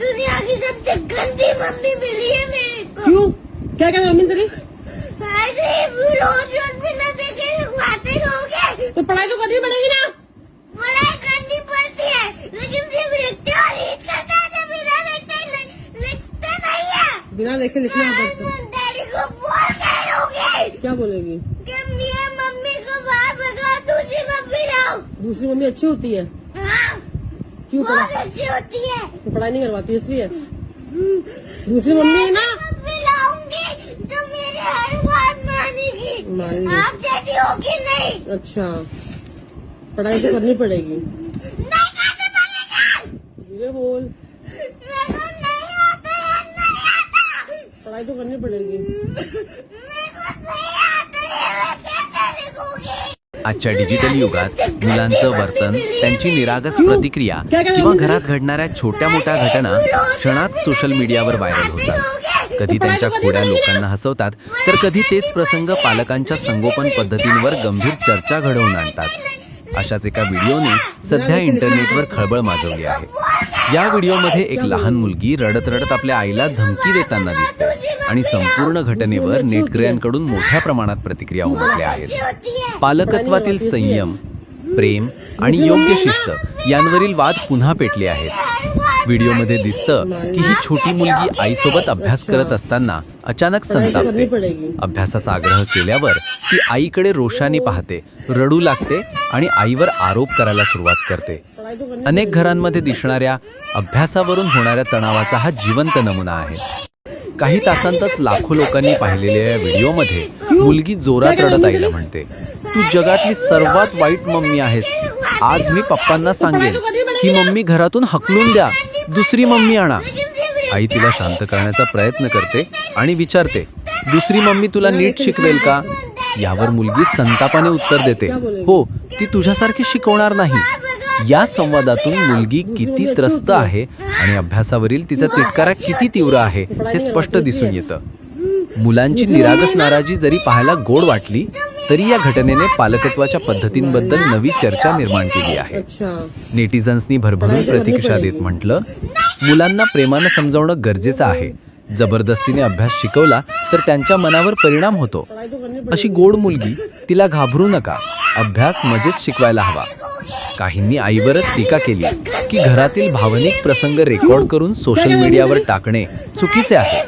दुनिया की सबसे गंदी मम्मी मिली है मेरे को। क्यों? क्या क्या मम्मी तेरी? ऐसे ही रोज रोज बिना देखे बातें रहोगे तो पढ़ाई तो करनी पड़ेगी ना। पढ़ाई करनी पड़ती है लेकिन सिर्फ़ लिखते और रीड करता है तो बिना लिखते लि- लिखते नहीं है। बिना देखे लिखना पड़ता डैडी को बोल के रहोगे? क्या बोलेगी? कि मम्मी को बाहर भगाओ दूसरी मम्मी लाओ। दूसरी मम्मी अच्छी होती है हाँ। क्यों पढ़ा? होती है। तो पढ़ाई नहीं करवाती इसलिए? दूसरी मम्मी है ना? तो मेरे हर बात मानेगी। मानेगी। आप जैसी होगी नहीं। अच्छा। पढ़ाई तो करनी पड़ेगी। नहीं धीरे बोल। नहीं आता नहीं आता। पढ़ाई तो करनी पड़ेगी। आजच्या डिजिटल युगात मुलांचं वर्तन त्यांची निरागस प्रतिक्रिया किंवा घरात घडणाऱ्या छोट्या मोठ्या घटना क्षणात सोशल मीडियावर व्हायरल होतात. कधी त्यांच्या खोड्या लोकांना हसवतात तर कधी तेच प्रसंग पालकांच्या संगोपन पद्धतींवर गंभीर चर्चा घडवून आणतात. अशाच एका व्हिडिओने सध्या इंटरनेटवर खळबळ माजवली आहे. या व्हिडिओमध्ये एक लहान मुलगी रडत रडत आपल्या आईला धमकी देताना दिसते. आणि संपूर्ण घटनेवर नेटकऱ्यांकडून मोठ्या प्रमाणात प्रतिक्रिया उमटल्या आहेत. पालकत्वातील संयम प्रेम आणि योग्य शिस्त यांवरील वाद पुन्हा पेटले आहेत. व्हिडिओमध्ये दिसतं की ही छोटी मुलगी आईसोबत अभ्यास करत असताना अचानक संतापते. अभ्यासाचा आग्रह केल्यावर ती आईकडे रोषाने पाहते रडू लागते आणि आईवर आरोप करायला सुरुवात करते. अनेक घरांमध्ये दिसणाऱ्या अभ्यासावरून होणाऱ्या तणावाचा हा जिवंत नमुना आहे. काही तासांतच लाखो लोकांनी पाहिलेल्या या व्हिडिओमध्ये मुलगी जोरात रडत आईला म्हणते तू जगातली सर्वात वाईट मम्मी आहेस. आज मी पप्पांना सांगेन ही मम्मी घरातून हकलून द्या दुसरी मम्मी आणा. आई तिला शांत करण्याचा प्रयत्न करते आणि विचारते दुसरी मम्मी तुला नीट शिकवेल का? यावर मुलगी संतापाने उत्तर देते हो ती तुझ्यासारखी शिकवणार नाही. या संवादातून मुलगी किती त्रस्त आहे आणि अभ्यासावरील तिचा तिटकारा किती तीव्र आहे हे स्पष्ट दिसून येतं. मुलांची निरागस नाराजी जरी पाहायला गोड वाटली तरी या घटनेने पालकत्वाच्या पद्धतींबद्दल नवी चर्चा निर्माण केली आहे. नेटिझन्सनी भरभरून प्रतिक्षा देत म्हटलं मुलांना प्रेमानं समजावणं गरजेचं आहे. जबरदस्तीने अभ्यास शिकवला तर त्यांच्या मनावर परिणाम होतो. अशी गोड मुलगी तिला घाबरू नका. अभ्यास मजेत शिकवायला हवा. काहींनी आईवरच टीका केली की घरातील भावनिक प्रसंग रेकॉर्ड करून सोशल मीडियावर टाकणे चुकीचे आहे.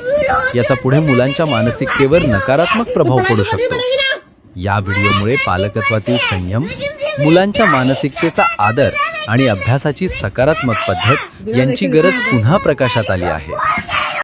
याचा पुढे मुलांच्या मानसिकतेवर नकारात्मक प्रभाव पडू शकतो. या व्हिडिओमुळे पालकत्वातील संयम मुलांच्या मानसिकतेचा आदर आणि अभ्यासाची सकारात्मक पद्धत यांची गरज पुन्हा प्रकाशात आली आहे.